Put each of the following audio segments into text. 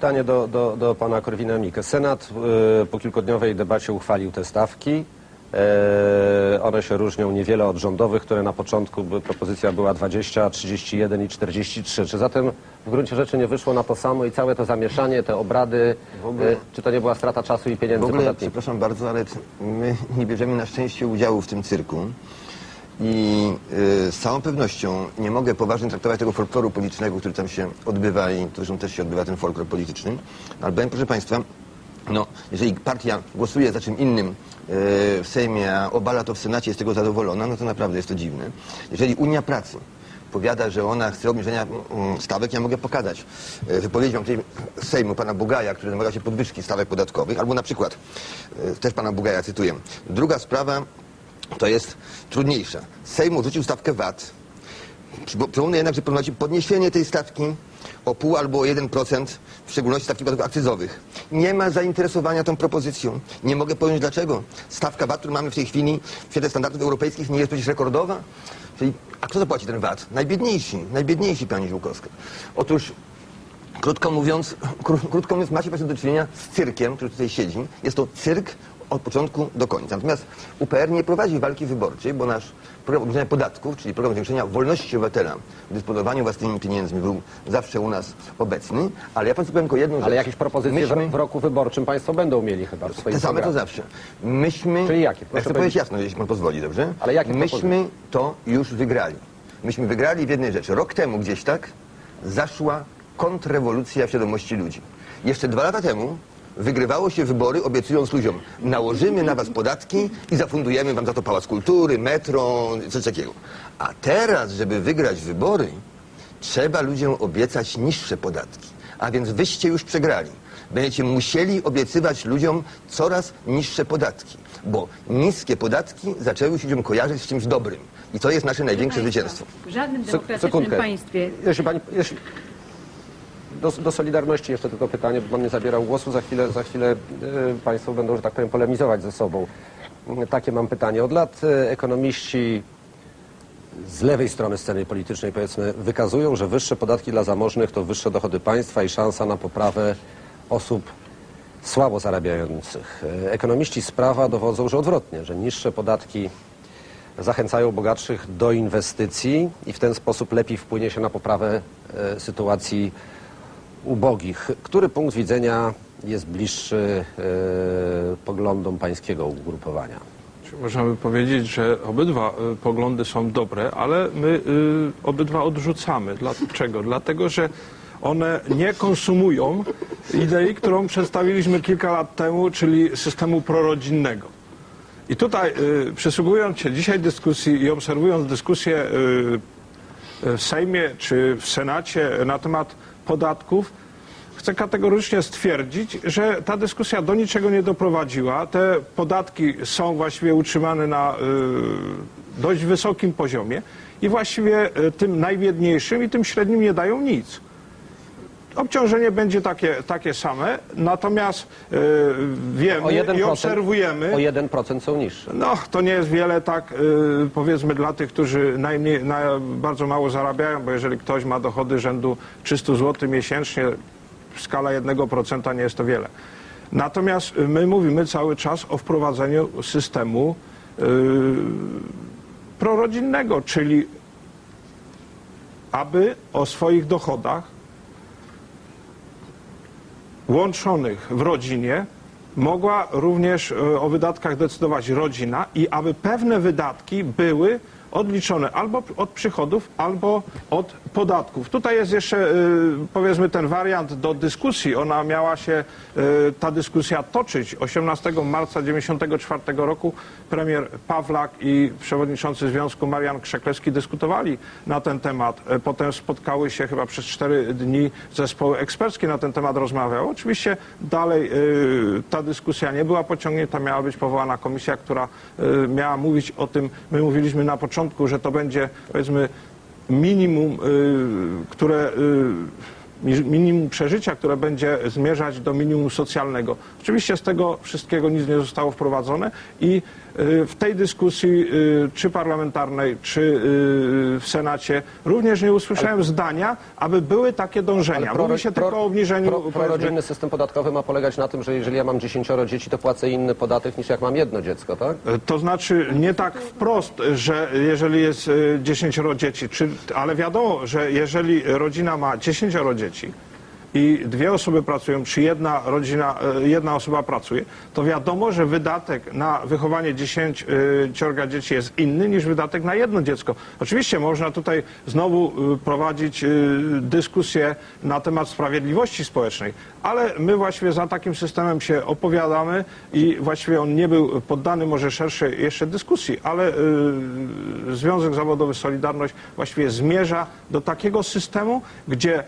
Pytanie do, do, do pana Korwina-Mikke. Senat y, po kilkudniowej debacie uchwalił te stawki. E, one się różnią niewiele od rządowych, które na początku by, propozycja była 20, 31 i 43. Czy zatem w gruncie rzeczy nie wyszło na to samo i całe to zamieszanie, te obrady, ogóle- e, czy to nie była strata czasu i W pieniędzy ogóle, podatników? przepraszam bardzo, ale my nie bierzemy na szczęście udziału w tym cyrku. I y, z całą pewnością nie mogę poważnie traktować tego folkloru politycznego, który tam się odbywa i zresztą też się odbywa ten folklor polityczny. Albowiem, proszę Państwa, no, jeżeli partia głosuje za czym innym y, w Sejmie, a obala to w Senacie, jest tego zadowolona, no to naprawdę jest to dziwne. Jeżeli Unia Pracy powiada, że ona chce obniżenia mm, stawek, ja mogę pokazać e, wypowiedzią tej Sejmu pana Bugaja, który domaga się podwyżki stawek podatkowych, albo na przykład, e, też pana Bugaja cytuję, druga sprawa to jest trudniejsza. Sejm urzucił stawkę VAT. Przypo- Przypomnę jednak, że prowadzi podniesienie tej stawki o pół albo o 1%, w szczególności stawki podatków akcyzowych. Nie ma zainteresowania tą propozycją. Nie mogę powiedzieć dlaczego. Stawka VAT, którą mamy w tej chwili w świetle standardów europejskich nie jest przecież rekordowa. Czyli, a kto zapłaci ten VAT? Najbiedniejsi, najbiedniejsi pani Żółkowska. Otóż Krótko mówiąc, kró- krótko mówiąc, macie Państwo do czynienia z cyrkiem, który tutaj siedzi. Jest to cyrk od początku do końca. Natomiast UPR nie prowadzi walki wyborczej, bo nasz program obniżenia podatków, czyli program zwiększenia wolności obywatela w dysponowaniu własnymi pieniędzmi był zawsze u nas obecny. Ale ja Państwu powiem tylko jedną rzecz. Ale jakieś propozycje w, Myśmy, w roku wyborczym państwo będą mieli chyba w swoim te same to zawsze. Myśmy... Czyli jakie? Ja Proszę chcę powiedzieć. powiedzieć jasno, jeśli Pan pozwoli, dobrze? Ale jakie Myśmy to już wygrali. Myśmy wygrali w jednej rzeczy. Rok temu gdzieś tak zaszła kontrrewolucja w świadomości ludzi. Jeszcze dwa lata temu wygrywało się wybory, obiecując ludziom, nałożymy na was podatki i zafundujemy wam za to pałac kultury, metro, coś takiego. A teraz, żeby wygrać wybory, trzeba ludziom obiecać niższe podatki. A więc wyście już przegrali. Będziecie musieli obiecywać ludziom coraz niższe podatki, bo niskie podatki zaczęły się ludziom kojarzyć z czymś dobrym. I to jest nasze największe zwycięstwo. W żadnym demokratycznym sekundkę. państwie Jeśli pani, jeśli... Do, do Solidarności jeszcze tylko pytanie, bo pan nie zabierał głosu. Za chwilę, za chwilę e, państwo będą, że tak powiem, polemizować ze sobą. E, Takie mam pytanie. Od lat e, ekonomiści z lewej strony sceny politycznej, powiedzmy, wykazują, że wyższe podatki dla zamożnych to wyższe dochody państwa i szansa na poprawę osób słabo zarabiających. Ekonomiści z prawa dowodzą, że odwrotnie, że niższe podatki zachęcają bogatszych do inwestycji i w ten sposób lepiej wpłynie się na poprawę sytuacji ubogich. Który punkt widzenia jest bliższy e, poglądom pańskiego ugrupowania? Możemy powiedzieć, że obydwa y, poglądy są dobre, ale my y, obydwa odrzucamy. Dlaczego? Dlatego, że one nie konsumują idei, którą przedstawiliśmy kilka lat temu, czyli systemu prorodzinnego. I tutaj przysłuchując się dzisiaj dyskusji i obserwując dyskusję w Sejmie czy w Senacie na temat podatków, chcę kategorycznie stwierdzić, że ta dyskusja do niczego nie doprowadziła. Te podatki są właściwie utrzymane na y, dość wysokim poziomie i właściwie y, tym najbiedniejszym i tym średnim nie dają nic. Obciążenie będzie takie, takie same, natomiast y, wiemy i obserwujemy. o 1% są niższe. No, to nie jest wiele, tak y, powiedzmy dla tych, którzy najmniej, na, bardzo mało zarabiają, bo jeżeli ktoś ma dochody rzędu 300 zł miesięcznie, skala 1% nie jest to wiele. Natomiast y, my mówimy cały czas o wprowadzeniu systemu y, prorodzinnego, czyli aby o swoich dochodach łączonych w rodzinie mogła również e, o wydatkach decydować rodzina i aby pewne wydatki były odliczone albo od przychodów, albo od podatków. Tutaj jest jeszcze, e, powiedzmy, ten wariant do dyskusji. Ona miała się, e, ta dyskusja toczyć. 18 marca 1994 roku premier Pawlak i przewodniczący Związku Marian Krzeklewski dyskutowali na ten temat. E, Potem spotkały się chyba przez cztery dni zespoły eksperckie na ten temat rozmawiały. Oczywiście dalej y, ta dyskusja nie była pociągnięta, miała być powołana komisja, która y, miała mówić o tym, my mówiliśmy na początku, że to będzie powiedzmy minimum, y, które y, mi- minimum przeżycia, które będzie zmierzać do minimum socjalnego. Oczywiście z tego wszystkiego nic nie zostało wprowadzone i w tej dyskusji, y, czy parlamentarnej, czy y, w Senacie, również nie usłyszałem zdania, aby były takie dążenia. pro- Mówi się pro- tylko o obniżeniu pro, Prorodzinny system podatkowy ma polegać na tym, że jeżeli ja mam dziesięcioro dzieci, to płacę inny podatek niż jak mam jedno dziecko, tak? To znaczy nie tak wprost, że jeżeli jest y, dziesięcioro dzieci, czy, ale wiadomo, że jeżeli rodzina ma dziesięcioro dzieci i dwie osoby pracują, czy jedna rodzina, y, jedna osoba pracuje, to wiadomo, że wydatek na wychowanie dziesięciorga dzieci jest inny niż wydatek na jedno dziecko. Oczywiście można tutaj znowu y, prowadzić dyskusję na temat sprawiedliwości społecznej, ale my właściwie za takim systemem się opowiadamy i właściwie on nie był poddany może szerszej jeszcze dyskusji, ale Związek Zawodowy Solidarność właściwie zmierza do takiego systemu, gdzie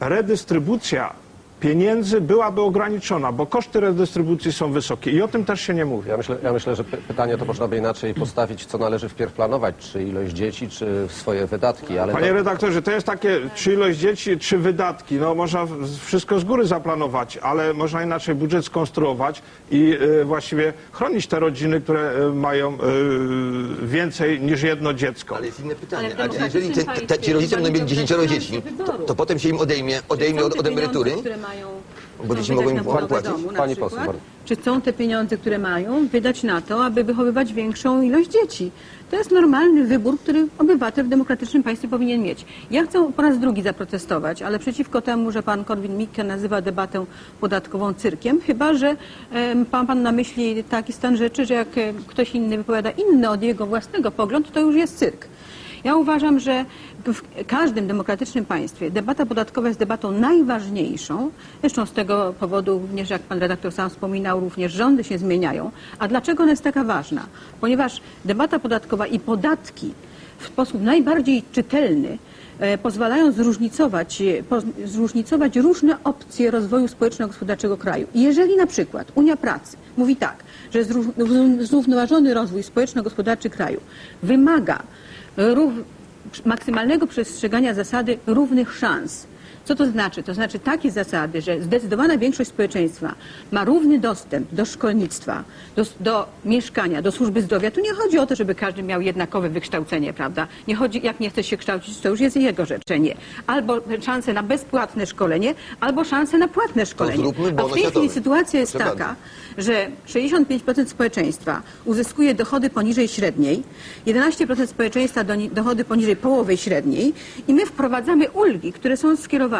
redystrybucja pieniędzy byłaby ograniczona, bo koszty redystrybucji są wysokie i o tym też się nie mówi. Ja myślę, ja myślę że py- pytanie to można by inaczej postawić, co należy wpierw planować, czy ilość dzieci, czy swoje wydatki, ale Panie to, redaktorze, to jest takie, czy ilość dzieci, czy wydatki. No można wszystko z góry zaplanować, ale można inaczej budżet skonstruować i y, właściwie chronić te rodziny, które y, mają y, więcej niż jedno dziecko. Ale jest inne pytanie. A jeżeli te, ci rodzice będą mieli dziesięcioro dzieci, to, to potem się im odejmie, odejmie od, od emerytury? Bo dzieci mogą im płacić? Pani poseł, bardzo. Czy chcą te pieniądze, które mają, wydać na to, aby wychowywać większą ilość dzieci? To jest normalny wybór, który obywatel w demokratycznym państwie powinien mieć. Ja chcę po raz drugi zaprotestować, ale przeciwko temu, że pan Korwin-Mikke nazywa debatę podatkową cyrkiem, chyba że ma pan na myśli taki stan rzeczy, że jak ktoś inny wypowiada inny od jego własnego pogląd, to już jest cyrk. Ja uważam, że w każdym demokratycznym państwie debata podatkowa jest debatą najważniejszą. Zresztą z tego powodu również, jak pan redaktor sam wspominał, również rządy się zmieniają. A dlaczego ona jest taka ważna? Ponieważ debata podatkowa i podatki w sposób najbardziej czytelny e, pozwalają zróżnicować, e, zróżnicować różne opcje rozwoju społeczno-gospodarczego kraju. Jeżeli na przykład Unia Pracy mówi tak, że zró- zrównoważony rozwój społeczno-gospodarczy kraju wymaga maksymalnego przestrzegania zasady równych szans. Co to znaczy? To znaczy takie zasady, że zdecydowana większość społeczeństwa ma równy dostęp do szkolnictwa, do, do mieszkania, do służby zdrowia. Tu nie chodzi o to, żeby każdy miał jednakowe wykształcenie, prawda? Nie chodzi, jak nie chce się kształcić, to już jest jego życzenie. Albo szansę na bezpłatne szkolenie, albo szansę na płatne szkolenie. A w tej chwili sytuacja jest Proszę taka, że 65% społeczeństwa uzyskuje dochody poniżej średniej, 11% społeczeństwa do, dochody poniżej połowy średniej i my wprowadzamy ulgi, które są skierowane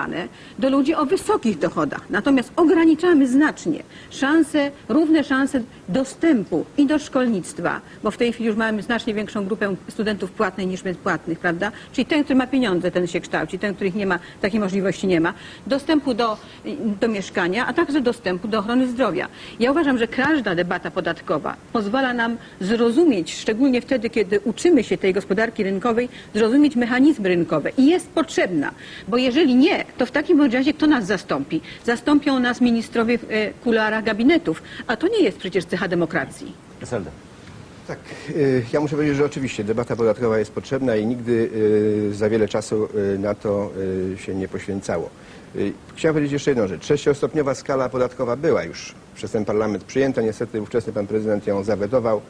do ludzi o wysokich dochodach. Natomiast ograniczamy znacznie szanse, równe szanse dostępu i do szkolnictwa, bo w tej chwili już mamy znacznie większą grupę studentów płatnych niż bezpłatnych, prawda? Czyli ten, który ma pieniądze, ten się kształci, ten, których nie ma, takiej możliwości nie ma. Dostępu do, do mieszkania, a także dostępu do ochrony zdrowia. Ja uważam, że każda debata podatkowa pozwala nam zrozumieć, szczególnie wtedy, kiedy uczymy się tej gospodarki rynkowej, zrozumieć mechanizmy rynkowe. I jest potrzebna, bo jeżeli nie, to w takim razie kto nas zastąpi? Zastąpią nas ministrowie w e, kuluarach gabinetów, a to nie jest przecież cecha demokracji. Zelda. Tak, y, ja muszę powiedzieć, że oczywiście debata podatkowa jest potrzebna i nigdy y, za wiele czasu y, na to się nie poświęcało. Chciałem powiedzieć jeszcze jedną rzecz. Sześciostopniowa skala podatkowa była już przez ten parlament przyjęta. Niestety ówczesny pan prezydent ją zawetował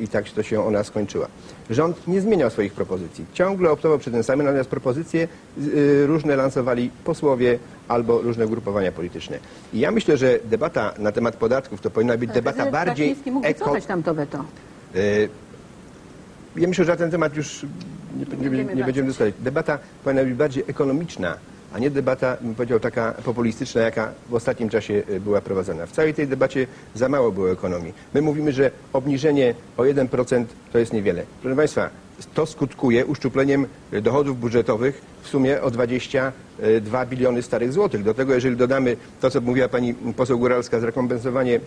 i tak to się ona skończyła. Rząd nie zmieniał swoich propozycji. Ciągle optował przy tym samym, natomiast propozycje y, różne lansowali posłowie albo różne grupowania polityczne. I ja myślę, że debata na temat podatków to powinna być debata bardziej eko... tam to weto. Y, Ja myślę, że na ten temat już nie, nie, nie, będziemy nie będziemy dyskutować. Debata powinna być bardziej ekonomiczna, a nie debata, bym powiedział, taka populistyczna, jaka w ostatnim czasie y, była prowadzona. W całej tej debacie za mało było ekonomii. My mówimy, że obniżenie o 1% to jest niewiele. Proszę Państwa, to skutkuje uszczupleniem dochodów budżetowych w sumie o 22 biliony starych złotych. Do tego, jeżeli dodamy to, co mówiła pani poseł Góralska, zrekompensowanie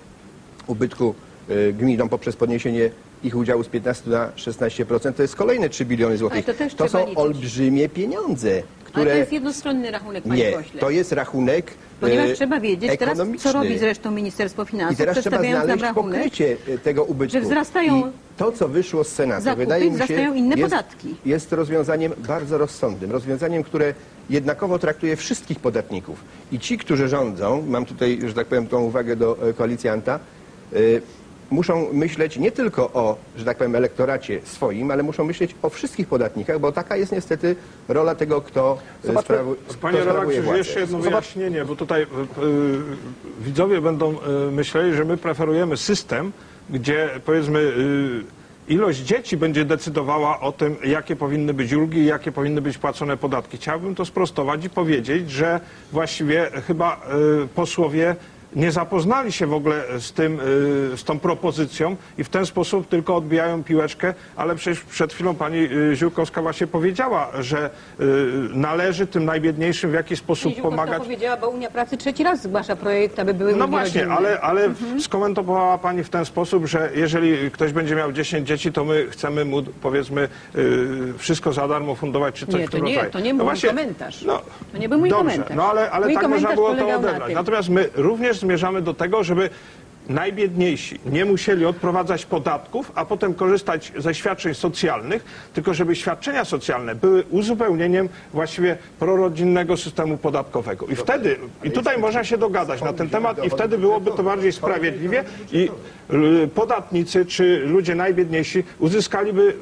ubytku y, gminom poprzez podniesienie ich udziału z 15 na 16%, to jest kolejne 3 biliony złotych. Ale to też to są liczyć. olbrzymie pieniądze, które... Ale to jest jednostronny rachunek, panie Nie, pośle. to jest rachunek Ponieważ e, trzeba wiedzieć teraz, co robi zresztą Ministerstwo Finansów, I teraz trzeba przedstawiając nam znaleźć rachunek. pokrycie e, tego ubytku. że wzrastają I to, co wyszło z Senatu, zakupy, wydaje mi się, wzrastają inne jest, podatki. jest rozwiązaniem bardzo rozsądnym. Rozwiązaniem, które jednakowo traktuje wszystkich podatników. I ci, którzy rządzą, mam tutaj, że tak powiem, tą uwagę do e, koalicjanta, e, muszą myśleć nie tylko o, że tak powiem, elektoracie swoim, ale muszą myśleć o wszystkich podatnikach, bo taka jest niestety rola tego, kto e, Zobaczmy, sprawu- Panie kto sprawuje redaktorze, władzę. jeszcze jedno wyjaśnienie, bo tutaj y, y, widzowie będą y, myśleli, że my preferujemy system, gdzie powiedzmy y, ilość dzieci będzie decydowała o tym, jakie powinny być ulgi i jakie powinny być płacone podatki. Chciałbym to sprostować i powiedzieć, że właściwie chyba y, posłowie nie zapoznali się w ogóle z, tym, y, z tą propozycją i w ten sposób tylko odbijają piłeczkę, ale przecież przed chwilą pani y, Ziółkowska właśnie powiedziała, że y, należy tym najbiedniejszym w jakiś sposób Ziółkowska pomagać. powiedziała, bo Unia Pracy trzeci raz zgłasza projekt, aby były No właśnie, rodzinne. ale, ale Mhm. skomentowała Pani w ten sposób, że jeżeli ktoś będzie miał 10 dzieci, to my chcemy mu, powiedzmy, wszystko za darmo fundować, czy coś Nie, w tym to nie, rodzaju. to nie był mój komentarz. To nie był mój dobrze, komentarz. No ale, ale Mój tak można było to na odebrać. tym. Natomiast my również zmierzamy do tego, żeby najbiedniejsi nie musieli odprowadzać podatków, a potem korzystać ze świadczeń socjalnych, tylko żeby świadczenia socjalne były uzupełnieniem właściwie prorodzinnego systemu podatkowego. I wtedy, i tutaj można się dogadać na ten temat i wtedy byłoby to bardziej sprawiedliwie i y, podatnicy czy ludzie najbiedniejsi uzyskaliby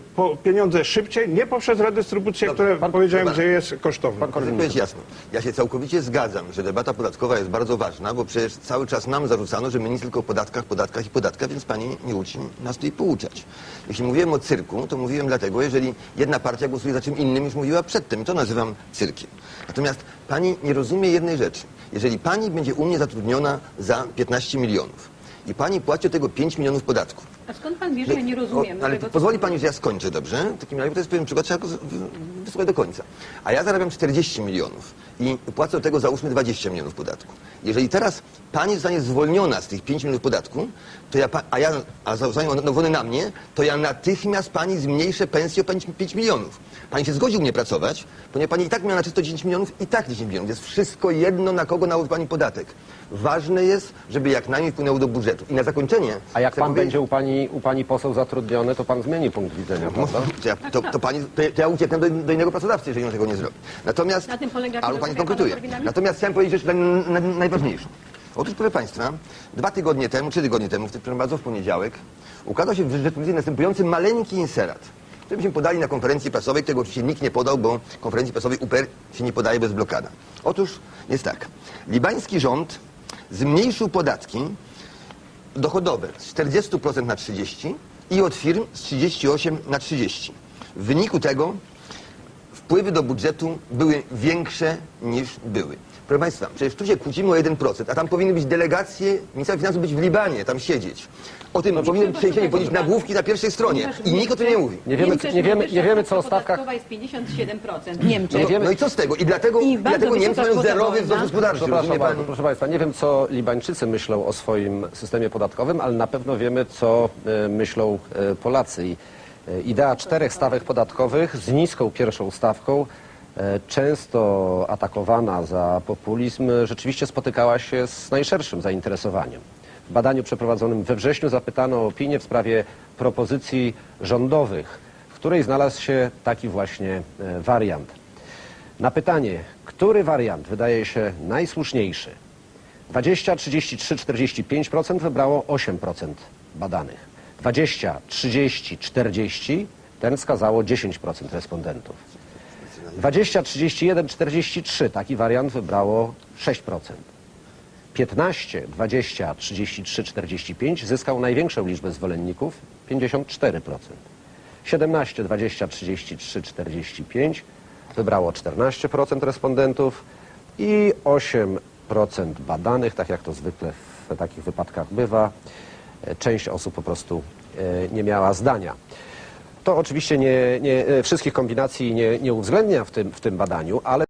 pieniądze szybciej, nie poprzez redystrybucję, które powiedziałem, że jest kosztowna. Chcę powiedzieć jasno. Ja się całkowicie zgadzam, że debata podatkowa jest bardzo ważna, bo przecież cały czas nam zarzucano, że my nic tylko podatkach, podatkach i podatkach, więc pani nie uczy nas tutaj pouczać. Jeśli mówiłem o cyrku, to mówiłem dlatego, jeżeli jedna partia głosuje za czym innym, już mówiła przedtem. I to nazywam cyrkiem. Natomiast pani nie rozumie jednej rzeczy. Jeżeli pani będzie u mnie zatrudniona za 15 milionów i pani płaci od tego 5 milionów podatków, A skąd pan wie, że ja nie rozumiem? o, ale tego, pozwoli pan pani, że ja skończę, dobrze? W takim razie, to jest pewien przykład, trzeba go z- w- wysłuchać do końca. A ja zarabiam 40 milionów i płacę od tego załóżmy 20 milionów podatku. Jeżeli teraz pani zostanie zwolniona z tych 5 milionów podatku, to ja, a ja, a zostanie odnowiony na mnie, to ja natychmiast pani zmniejszę pensję o 5, 5 milionów. Pani się zgodził mnie pracować, ponieważ pani i tak miała na czysto 10 milionów i tak 10 milionów. Jest wszystko jedno, na kogo nałoży pani podatek. Ważne jest, żeby jak najmniej wpłynęło do budżetu. I na zakończenie... A jak pan powiedzieć- będzie u pani, u pani poseł zatrudniony, to pan zmieni punkt widzenia, prawda? to ja, to, to, pani, to ja ucieknę do, do innego pracodawcy, jeżeli on tego nie zrobi. Natomiast, Na tym polega ale pani konkretuje. Natomiast chciałem powiedzieć rzecz na, na, najważniejszą. Otóż, proszę Państwa, dwa tygodnie temu, trzy tygodnie temu, w tym, bardzo, w poniedziałek, ukazał się w Rzeczpospolitej następujący maleńki inserat, który myśmy podali na konferencji prasowej, którego oczywiście nikt nie podał, bo konferencji prasowej UPR się nie podaje bez blokada. Otóż jest tak. Libański rząd zmniejszył podatki dochodowe z 40% na 30% i od firm z 38% na 30%. W wyniku tego wpływy do budżetu były większe niż były. Proszę Państwa, przecież tu się kłócimy o 1%, a tam powinny być delegacje ministra finansów być w Libanie, tam siedzieć. O tym powinny być przeniesienie, powiedzieć nagłówki na pierwszej stronie. I nikt o tym nie mówi. Nie wiemy, nie wiemy, nie wiemy co o stawka stawkach... podatkowa jest 57% w Niemczech. No, no i co z tego? I dlatego, I dlatego Niemcy mają zerowy wzrost gospodarczy. Przepraszam bardzo, proszę Państwa, nie wiem co Libańczycy myślą o swoim systemie podatkowym, ale na pewno wiemy co e, myślą e, Polacy. E, idea czterech stawek podatkowych z niską pierwszą stawką, e, często atakowana za populizm, rzeczywiście spotykała się z najszerszym zainteresowaniem. W badaniu przeprowadzonym we wrześniu zapytano o opinię w sprawie propozycji rządowych, w której znalazł się taki właśnie e, wariant. Na pytanie, który wariant wydaje się najsłuszniejszy, 20, 33, 45% wybrało 8% badanych. 20, 30, 40 ten wskazało 10% respondentów. 20, 31, 43 taki wariant wybrało 6%. 15, 20, 33, 45 zyskał największą liczbę zwolenników 54%. 17, 20, 33, 45 wybrało 14% respondentów i 8% badanych, tak jak to zwykle w takich wypadkach bywa, część osób po prostu e, nie miała zdania. To oczywiście nie, nie, e, wszystkich kombinacji nie, nie uwzględnia w tym, w tym badaniu, ale